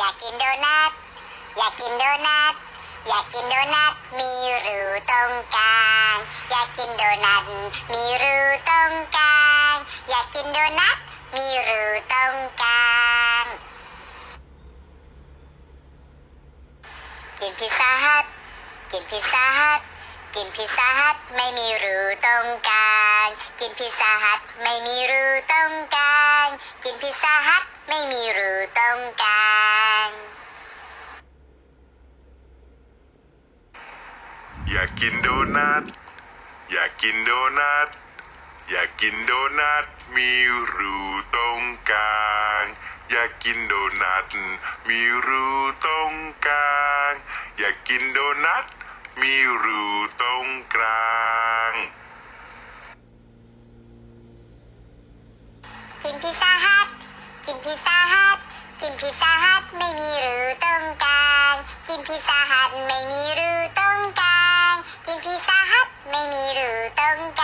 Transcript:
ยากกินโดนัท อยากกินโดนัท อยากกินโดนัท มีรูตรงกลาง อยากกินโดนัท มีรูตรงกลาง อยากกินโดนัท มีรูตรงกลาง กินพิซซ่าฮัท กินพิซซ่าฮัท กินพิซซ่าฮัทไม่มีรูตรงกลาง กินพิซซ่าฮัทไม่มีรูตรงกลาง กินพิซซ่าฮัทไม่มีรูตรงกลาง อยากกินโดนัท อยากกินโดนัท อยากกินโดนัท มีรูตรงกลาง อยากกินโดนัท มีรูตรงกลาง อยากกินโดนัท มีรูตรงกลาง กินพิซซ่าฮัท กินพิซซ่าฮัท กินพิซซ่าฮัทไม่มีรูตรงกลาง กินพิซซ่าฮัทไม่มีรู ต